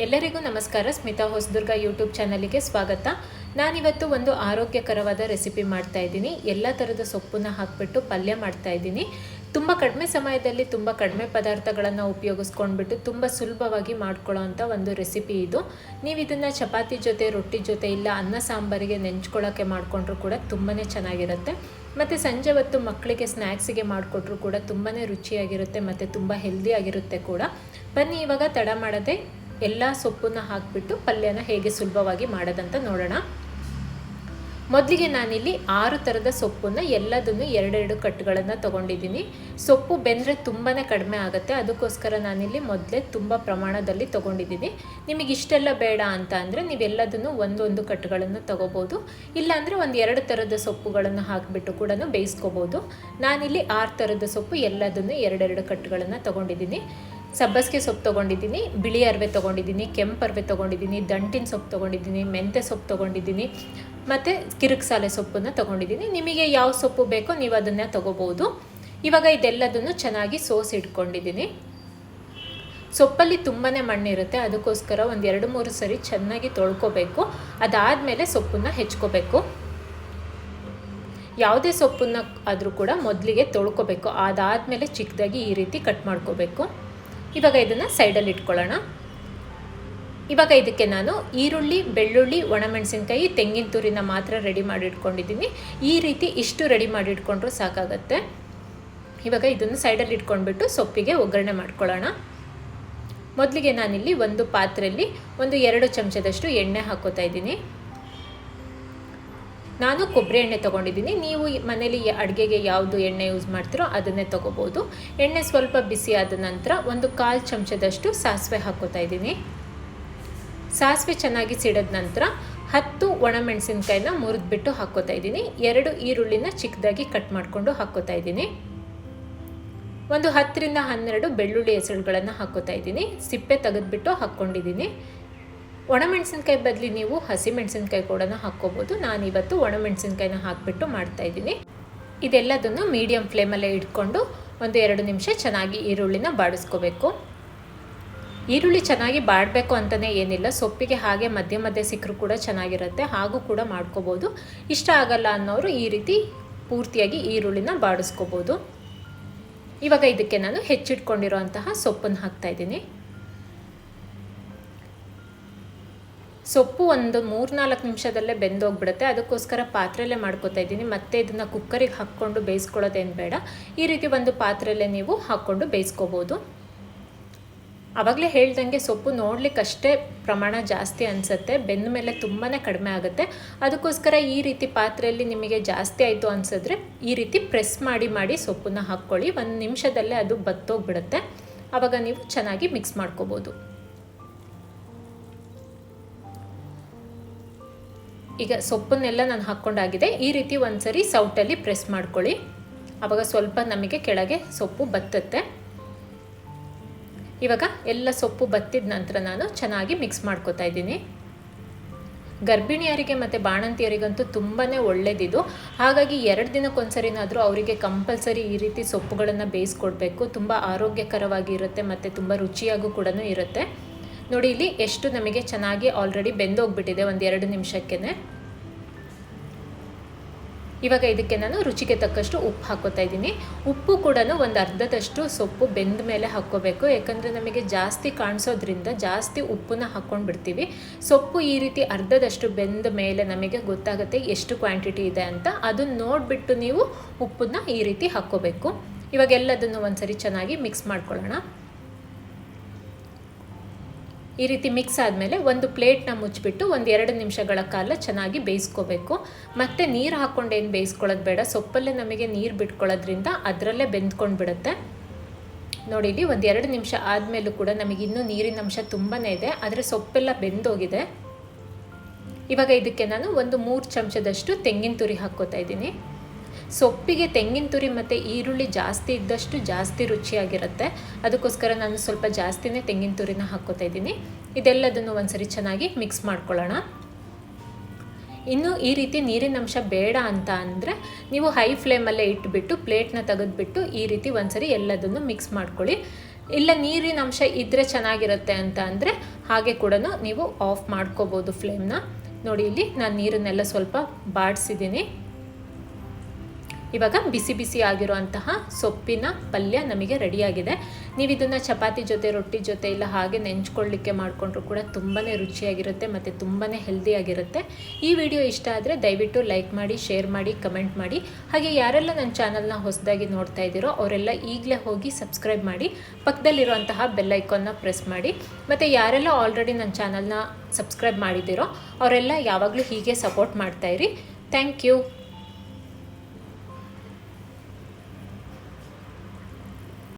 ಎಲ್ಲರಿಗೂ ನಮಸ್ಕಾರ. ಸ್ಮಿತಾ ಹೊಸದುರ್ಗ ಯೂಟ್ಯೂಬ್ ಚಾನಲಿಗೆ ಸ್ವಾಗತ. ನಾನಿವತ್ತು ಒಂದು ಆರೋಗ್ಯಕರವಾದ ರೆಸಿಪಿ ಮಾಡ್ತಾ ಇದ್ದೀನಿ. ಎಲ್ಲ ಥರದ ಸೊಪ್ಪನ್ನು ಹಾಕಿಬಿಟ್ಟು ಪಲ್ಯ ಮಾಡ್ತಾ ಇದ್ದೀನಿ. ತುಂಬ ಕಡಿಮೆ ಸಮಯದಲ್ಲಿ ತುಂಬ ಕಡಿಮೆ ಪದಾರ್ಥಗಳನ್ನು ಉಪಯೋಗಿಸ್ಕೊಂಡ್ಬಿಟ್ಟು ತುಂಬ ಸುಲಭವಾಗಿ ಮಾಡ್ಕೊಳ್ಳೋ ಅಂಥ ಒಂದು ರೆಸಿಪಿ ಇದು. ನೀವು ಇದನ್ನು ಚಪಾತಿ ಜೊತೆ, ರೊಟ್ಟಿ ಜೊತೆ ಇಲ್ಲ ಅನ್ನ ಸಾಂಬಾರಿಗೆ ನೆಂಚ್ಕೊಳ್ಳೋಕ್ಕೆ ಮಾಡಿಕೊಂಡ್ರು ಕೂಡ ತುಂಬಾ ಚೆನ್ನಾಗಿರುತ್ತೆ. ಮತ್ತು ಸಂಜೆ ಹೊತ್ತು ಮಕ್ಕಳಿಗೆ ಸ್ನ್ಯಾಕ್ಸಿಗೆ ಮಾಡಿಕೊಟ್ರು ಕೂಡ ತುಂಬಾ ರುಚಿಯಾಗಿರುತ್ತೆ ಮತ್ತು ತುಂಬ ಹೆಲ್ದಿ ಆಗಿರುತ್ತೆ ಕೂಡ. ಬನ್ನಿ, ಇವಾಗ ತಡ ಮಾಡದೆ ಎಲ್ಲ ಸೊಪ್ಪನ್ನ ಹಾಕಿಬಿಟ್ಟು ಪಲ್ಯನ ಹೇಗೆ ಸುಲಭವಾಗಿ ಮಾಡೋದಂತ ನೋಡೋಣ. ಮೊದಲಿಗೆ ನಾನಿಲ್ಲಿ ಆರು ಥರದ ಸೊಪ್ಪನ್ನು ಎಲ್ಲದನ್ನು ಎರಡೆರಡು ಕಟ್ಟುಗಳನ್ನು ತೊಗೊಂಡಿದ್ದೀನಿ. ಸೊಪ್ಪು ಬೆಂದರೆ ತುಂಬಾ ಕಡಿಮೆ ಆಗುತ್ತೆ, ಅದಕ್ಕೋಸ್ಕರ ನಾನಿಲ್ಲಿ ಮೊದಲೇ ತುಂಬ ಪ್ರಮಾಣದಲ್ಲಿ ತೊಗೊಂಡಿದ್ದೀನಿ. ನಿಮಗೆ ಇಷ್ಟೆಲ್ಲ ಬೇಡ ಅಂತ ಅಂದರೆ ನೀವೆಲ್ಲದನ್ನು ಒಂದೊಂದು ಕಟ್ಟುಗಳನ್ನು ತೊಗೋಬೋದು. ಇಲ್ಲಾಂದರೆ ಒಂದು ಎರಡು ಥರದ ಸೊಪ್ಪುಗಳನ್ನು ಹಾಕಿಬಿಟ್ಟು ಕೂಡ ಬೇಯಿಸ್ಕೋಬೋದು. ನಾನಿಲ್ಲಿ ಆರು ಥರದ ಸೊಪ್ಪು ಎಲ್ಲದನ್ನು ಎರಡೆರಡು ಕಟ್ಟುಗಳನ್ನು ತೊಗೊಂಡಿದ್ದೀನಿ. ಸಬ್ಬಸಿಗೆ ಸೊಪ್ಪು ತೊಗೊಂಡಿದ್ದೀನಿ, ಬಿಳಿ ಅರವೆ ತೊಗೊಂಡಿದ್ದೀನಿ, ಕೆಂಪು ಅರವೆ ತೊಗೊಂಡಿದ್ದೀನಿ, ದಂಟಿನ ಸೊಪ್ಪು ತೊಗೊಂಡಿದ್ದೀನಿ ಮೆಂತ್ಯ ಸೊಪ್ಪು ತೊಗೊಂಡಿದ್ದೀನಿ, ಮತ್ತು ಕಿರುಕ್ಸಾಲೆ ಸೊಪ್ಪನ್ನು ತೊಗೊಂಡಿದ್ದೀನಿ. ನಿಮಗೆ ಯಾವ ಸೊಪ್ಪು ಬೇಕೋ ನೀವು ಅದನ್ನು ತೊಗೋಬೋದು ಇವಾಗ ಇದೆಲ್ಲದನ್ನು ಚೆನ್ನಾಗಿ ಸೋಸಿ ಇಟ್ಕೊಂಡಿದ್ದೀನಿ. ಸೊಪ್ಪಲ್ಲಿ ತುಂಬಾ ಮಣ್ಣಿರುತ್ತೆ, ಅದಕ್ಕೋಸ್ಕರ ಒಂದು ಎರಡು ಮೂರು ಸರಿ ಚೆನ್ನಾಗಿ ತೊಳ್ಕೊಬೇಕು. ಅದಾದಮೇಲೆ ಸೊಪ್ಪನ್ನು ಹೆಚ್ಕೋಬೇಕು. ಯಾವುದೇ ಸೊಪ್ಪನ್ನು ಆದರೂ ಕೂಡ ಮೊದಲಿಗೆ ತೊಳ್ಕೊಬೇಕು. ಅದಾದಮೇಲೆ ಚಿಕ್ಕದಾಗಿ ಈ ರೀತಿ ಕಟ್ ಮಾಡ್ಕೋಬೇಕು. ಇವಾಗ ಇದನ್ನು ಸೈಡಲ್ಲಿ ಇಟ್ಕೊಳ್ಳೋಣ. ಇವಾಗ ಇದಕ್ಕೆ ನಾನು ಈರುಳ್ಳಿ, ಬೆಳ್ಳುಳ್ಳಿ, ಒಣಮೆಣಸಿನ್ಕಾಯಿ, ತೆಂಗಿನ ತುರಿನ ಮಾತ್ರ ರೆಡಿ ಮಾಡಿ ಇಟ್ಕೊಂಡಿದ್ದೀನಿ. ಈ ರೀತಿ ಇಷ್ಟು ರೆಡಿ ಮಾಡಿ ಇಟ್ಕೊಂಡ್ರೂ ಸಾಕಾಗತ್ತೆ. ಇವಾಗ ಇದನ್ನು ಸೈಡಲ್ಲಿ ಇಟ್ಕೊಂಡ್ಬಿಟ್ಟು ಸೊಪ್ಪಿಗೆ ಒಗ್ಗರಣೆ ಮಾಡ್ಕೊಳ್ಳೋಣ. ಮೊದಲಿಗೆ ನಾನಿಲ್ಲಿ ಒಂದು ಪಾತ್ರೆಯಲ್ಲಿ ಒಂದು ಎರಡು ಚಮಚದಷ್ಟು ಎಣ್ಣೆ ಹಾಕೋತಾ ಇದ್ದೀನಿ. ನಾನು ಕೊಬ್ಬರಿ ಎಣ್ಣೆ ತೊಗೊಂಡಿದ್ದೀನಿ. ನೀವು ಮನೇಲಿ ಅಡುಗೆಗೆ ಯಾವುದು ಎಣ್ಣೆ ಯೂಸ್ ಮಾಡ್ತೀರೋ ಅದನ್ನೇ ತೊಗೋಬೋದು. ಎಣ್ಣೆ ಸ್ವಲ್ಪ ಬಿಸಿ ಆದ ನಂತರ ಒಂದು ಕಾಲು ಚಮಚದಷ್ಟು ಸಾಸಿವೆ ಹಾಕೋತಾ ಇದ್ದೀನಿ. ಸಾಸಿವೆ ಚೆನ್ನಾಗಿ ಸಿಡಿದ ನಂತರ ಹತ್ತು ಒಣಮೆಣಸಿನ್ಕಾಯಿನ ಮುರಿದ್ಬಿಟ್ಟು ಹಾಕೋತಾ ಇದ್ದೀನಿ. ಎರಡು ಈರುಳ್ಳಿನ ಚಿಕ್ಕದಾಗಿ ಕಟ್ ಮಾಡಿಕೊಂಡು ಹಾಕೋತಾ ಇದ್ದೀನಿ. ಒಂದು ಹತ್ತರಿಂದ ಹನ್ನೆರಡು ಬೆಳ್ಳುಳ್ಳಿ ಹೆಸರುಗಳನ್ನು ಹಾಕೋತಾ ಇದ್ದೀನಿ. ಸಿಪ್ಪೆ ತೆಗೆದ್ಬಿಟ್ಟು ಹಾಕ್ಕೊಂಡಿದ್ದೀನಿ ಒಣಮೆಣಸಿನ್ಕಾಯಿ ಬದಲಿ ನೀವು ಹಸಿಮೆಣಸಿನ್ಕಾಯಿ ಕೂಡ ಹಾಕ್ಕೋಬೋದು. ನಾನಿವತ್ತು ಒಣಮೆಣಸಿನ್ಕಾಯಿನ ಹಾಕಿಬಿಟ್ಟು ಮಾಡ್ತಾಯಿದ್ದೀನಿ ಇದೆಲ್ಲದನ್ನು ಮೀಡಿಯಮ್ ಫ್ಲೇಮಲ್ಲೇ ಇಟ್ಕೊಂಡು ಒಂದು ಎರಡು ನಿಮಿಷ ಚೆನ್ನಾಗಿ ಈರುಳ್ಳಿನ ಬಾಡಿಸ್ಕೋಬೇಕು. ಈರುಳ್ಳಿ ಚೆನ್ನಾಗಿ ಬಾಡಬೇಕು ಅಂತಲೇ ಏನಿಲ್ಲ. ಸೊಪ್ಪಿಗೆ ಹಾಗೆ ಮಧ್ಯೆ ಮಧ್ಯೆ ಸಿಕ್ಕರೂ ಕೂಡ ಚೆನ್ನಾಗಿರುತ್ತೆ. ಹಾಗೂ ಕೂಡ ಮಾಡ್ಕೋಬೋದು. ಇಷ್ಟ ಆಗಲ್ಲ ಅನ್ನೋರು ಈ ರೀತಿ ಪೂರ್ತಿಯಾಗಿ ಈರುಳ್ಳಿನ ಬಾಡಿಸ್ಕೋಬೋದು. ಇವಾಗ ಇದಕ್ಕೆ ನಾನು ಹೆಚ್ಚಿಟ್ಕೊಂಡಿರೋಂತಹ ಸೊಪ್ಪನ್ನು ಹಾಕ್ತಾಯಿದ್ದೀನಿ ಸೊಪ್ಪು ಒಂದು ಮೂರ್ನಾಲ್ಕು ನಿಮಿಷದಲ್ಲೇ ಬೆಂದೋಗ್ಬಿಡುತ್ತೆ. ಅದಕ್ಕೋಸ್ಕರ ಪಾತ್ರೆಯಲ್ಲೇ ಮಾಡ್ಕೋತಾ ಇದ್ದೀನಿ. ಮತ್ತೆ ಇದನ್ನು ಕುಕ್ಕರಿಗೆ ಹಾಕ್ಕೊಂಡು ಬೇಯಿಸ್ಕೊಳ್ಳೋದೇನು ಬೇಡ. ಈ ರೀತಿ ಒಂದು ಪಾತ್ರೆಯಲ್ಲೇ ನೀವು ಹಾಕ್ಕೊಂಡು ಬೇಯಿಸ್ಕೋಬೋದು. ಆವಾಗಲೇ ಹೇಳ್ದಂಗೆ ಸೊಪ್ಪು ನೋಡ್ಲಿಕ್ಕೆ ಅಷ್ಟೇ ಪ್ರಮಾಣ ಜಾಸ್ತಿ ಅನಿಸುತ್ತೆ. ಬೆಂದ ಮೇಲೆ ತುಂಬಾ ಕಡಿಮೆ ಆಗುತ್ತೆ. ಅದಕ್ಕೋಸ್ಕರ ಈ ರೀತಿ ಪಾತ್ರೆಯಲ್ಲಿ ನಿಮಗೆ ಜಾಸ್ತಿ ಆಯಿತು ಅನಿಸಿದ್ರೆ ಈ ರೀತಿ ಪ್ರೆಸ್ ಮಾಡಿ ಮಾಡಿ ಸೊಪ್ಪನ್ನ ಹಾಕ್ಕೊಳ್ಳಿ. ಒಂದು ನಿಮಿಷದಲ್ಲೇ ಅದು ಬತ್ತೋಗ್ಬಿಡುತ್ತೆ. ಆವಾಗ ನೀವು ಚೆನ್ನಾಗಿ ಮಿಕ್ಸ್ ಮಾಡ್ಕೋಬೋದು. ಈಗ ಸೊಪ್ಪನ್ನೆಲ್ಲ ನಾನು ಹಾಕ್ಕೊಂಡಾಗಿದೆ. ಈ ರೀತಿ ಒಂದ್ಸರಿ ಸೌಟಲ್ಲಿ ಪ್ರೆಸ್ ಮಾಡ್ಕೊಳ್ಳಿ. ಆವಾಗ ಸ್ವಲ್ಪ ನಮಗೆ ಕೆಳಗೆ ಸೊಪ್ಪು ಬತ್ತತ್ತೆ. ಇವಾಗ ಎಲ್ಲ ಸೊಪ್ಪು ಬತ್ತಿದ ನಂತರ ನಾನು ಚೆನ್ನಾಗಿ ಮಿಕ್ಸ್ ಮಾಡ್ಕೋತಾ ಇದ್ದೀನಿ. ಗರ್ಭಿಣಿಯರಿಗೆ ಮತ್ತು ಬಾಣಂತಿಯರಿಗಂತೂ ತುಂಬಾ ಒಳ್ಳೆಯದಿದು ಹಾಗಾಗಿ ಎರಡು ದಿನಕ್ಕೊಂದ್ಸರಿನಾದರೂ ಅವರಿಗೆ ಕಂಪಲ್ಸರಿ ಈ ರೀತಿ ಸೊಪ್ಪುಗಳನ್ನು ಬೇಯಿಸ್ಕೊಡ್ಬೇಕು. ತುಂಬ ಆರೋಗ್ಯಕರವಾಗಿ ಇರುತ್ತೆ ಮತ್ತು ತುಂಬ ರುಚಿಯಾಗೂ ಕೂಡ ಇರುತ್ತೆ. ನೋಡಿ, ಇಲ್ಲಿ ಎಷ್ಟು ನಮಗೆ ಚೆನ್ನಾಗಿ ಆಲ್ರೆಡಿ ಬೆಂದೋಗ್ಬಿಟ್ಟಿದೆ ಒಂದು ಎರಡು ನಿಮಿಷಕ್ಕೇ ಇವಾಗ ಇದಕ್ಕೆ ನಾನು ರುಚಿಗೆ ತಕ್ಕಷ್ಟು ಉಪ್ಪು ಹಾಕೋತಾ ಇದ್ದೀನಿ. ಉಪ್ಪು ಕೂಡ ಒಂದು ಅರ್ಧದಷ್ಟು ಸೊಪ್ಪು ಬೆಂದ ಮೇಲೆ ಹಾಕ್ಕೋಬೇಕು ಯಾಕಂದರೆ ನಮಗೆ ಜಾಸ್ತಿ ಕಾಣಿಸೋದ್ರಿಂದ ಜಾಸ್ತಿ ಉಪ್ಪನ್ನ ಹಾಕ್ಕೊಂಡು ಬಿಡ್ತೀವಿ ಸೊಪ್ಪು ಈ ರೀತಿ ಅರ್ಧದಷ್ಟು ಬೆಂದ ಮೇಲೆ ನಮಗೆ ಗೊತ್ತಾಗುತ್ತೆ ಎಷ್ಟು ಕ್ವಾಂಟಿಟಿ ಇದೆ ಅಂತ. ಅದನ್ನು ನೋಡಿಬಿಟ್ಟು ನೀವು ಉಪ್ಪನ್ನ ಈ ರೀತಿ ಹಾಕ್ಕೋಬೇಕು ಇವಾಗ ಎಲ್ಲದನ್ನು ಒಂದ್ಸರಿ ಚೆನ್ನಾಗಿ ಮಿಕ್ಸ್ ಮಾಡ್ಕೊಳ್ಳೋಣ. ಈ ರೀತಿ ಮಿಕ್ಸ್ ಆದಮೇಲೆ ಒಂದು ಪ್ಲೇಟ್ನ ಮುಚ್ಚಿಬಿಟ್ಟು ಒಂದು ಎರಡು ನಿಮಿಷಗಳ ಕಾಲ ಚೆನ್ನಾಗಿ ಬೇಯಿಸ್ಕೋಬೇಕು. ಮತ್ತು ನೀರು ಹಾಕ್ಕೊಂಡು ಏನು ಬೇಯಿಸ್ಕೊಳ್ಳೋದು ಬೇಡ, ಸೊಪ್ಪಲ್ಲೇ ನಮಗೆ ನೀರು ಬಿಟ್ಕೊಳ್ಳೋದ್ರಿಂದ ಅದರಲ್ಲೇ ಬೆಂದ್ಕೊಂಡು ಬಿಡುತ್ತೆ ನೋಡಿ, ಇಲ್ಲಿ ಒಂದು ಎರಡು ನಿಮಿಷ ಆದಮೇಲೂ ಕೂಡ ನಮಗೆ ಇನ್ನೂ ನೀರಿನ ಅಂಶ ತುಂಬಾ ಇದೆ, ಆದರೆ ಸೊಪ್ಪೆಲ್ಲ ಬೆಂದೋಗಿದೆ. ಇವಾಗ ಇದಕ್ಕೆ ನಾನು ಒಂದು ಮೂರು ಚಮಚದಷ್ಟು ತೆಂಗಿನ ತುರಿ ಹಾಕ್ಕೋತಾ ಇದ್ದೀನಿ. ಸೊಪ್ಪಿಗೆ ತೆಂಗಿನ ತುರಿ ಮತ್ತು ಈರುಳ್ಳಿ ಜಾಸ್ತಿ ಇದ್ದಷ್ಟು ಜಾಸ್ತಿ ರುಚಿಯಾಗಿರುತ್ತೆ. ಅದಕ್ಕೋಸ್ಕರ ನಾನು ಸ್ವಲ್ಪ ಜಾಸ್ತಿನೇ ತೆಂಗಿನ ತುರಿನ ಹಾಕ್ಕೋತಾ ಇದ್ದೀನಿ. ಇದೆಲ್ಲದನ್ನು ಒಂದ್ಸರಿ ಚೆನ್ನಾಗಿ ಮಿಕ್ಸ್ ಮಾಡ್ಕೊಳ್ಳೋಣ. ಇನ್ನು ಈ ರೀತಿ ನೀರಿನ ಅಂಶ ಬೇಡ ಅಂತ ಅಂದರೆ ನೀವು ಹೈ ಫ್ಲೇಮಲ್ಲೇ ಇಟ್ಬಿಟ್ಟು ಪ್ಲೇಟ್ನ ತೆಗೆದುಬಿಟ್ಟು ಈ ರೀತಿ ಒಂದ್ಸರಿ ಎಲ್ಲದನ್ನು ಮಿಕ್ಸ್ ಮಾಡ್ಕೊಳ್ಳಿ. ಇಲ್ಲ ನೀರಿನ ಅಂಶ ಇದ್ದರೆ ಚೆನ್ನಾಗಿರುತ್ತೆ ಅಂತ ಅಂದರೆ ಹಾಗೆ ಕೂಡ ನೀವು ಆಫ್ ಮಾಡ್ಕೋಬೋದು ಫ್ಲೇಮ್ನ ನೋಡಿ ಇಲ್ಲಿ ನಾನು ನೀರನ್ನೆಲ್ಲ ಸ್ವಲ್ಪ ಬಾಡಿಸಿದ್ದೀನಿ. ಇವಾಗ ಬಿಸಿ ಬಿಸಿ ಆಗಿರುವಂತಹ ಸೊಪ್ಪಿನ ಪಲ್ಯ ನಮಗೆ ರೆಡಿಯಾಗಿದೆ. ನೀವು ಇದನ್ನು ಚಪಾತಿ ಜೊತೆ, ರೊಟ್ಟಿ ಜೊತೆ ಇಲ್ಲ ಹಾಗೆ ನೆಂಚ್ಕೊಳ್ಳಿಕ್ಕೆ ಮಾಡಿಕೊಂಡ್ರು ಕೂಡ ತುಂಬಾ ರುಚಿಯಾಗಿರುತ್ತೆ ಮತ್ತು ತುಂಬಾ ಹೆಲ್ದಿಯಾಗಿರುತ್ತೆ ಈ ವಿಡಿಯೋ ಇಷ್ಟ ಆದರೆ ದಯವಿಟ್ಟು ಲೈಕ್ ಮಾಡಿ ಶೇರ್ ಮಾಡಿ ಕಮೆಂಟ್ ಮಾಡಿ. ಹಾಗೆ ಯಾರೆಲ್ಲ ನನ್ನ ಚಾನಲ್ನ ಹೊಸದಾಗಿ ನೋಡ್ತಾ ಇದ್ದೀರೋ ಅವರೆಲ್ಲ ಈಗಲೇ ಹೋಗಿ ಸಬ್ಸ್ಕ್ರೈಬ್ ಮಾಡಿ. ಪಕ್ಕದಲ್ಲಿರುವಂತಹ ಬೆಲ್ ಐಕಾನ್ನ ಪ್ರೆಸ್ ಮಾಡಿ. ಮತ್ತು ಯಾರೆಲ್ಲ ಆಲ್ರೆಡಿ ನನ್ನ ಚಾನಲ್ನ ಸಬ್ಸ್ಕ್ರೈಬ್ ಮಾಡಿದ್ದೀರೋ ಅವರೆಲ್ಲ ಯಾವಾಗಲೂ ಹೀಗೆ ಸಪೋರ್ಟ್ ಮಾಡ್ತಾಯಿರಿ ಥ್ಯಾಂಕ್ ಯು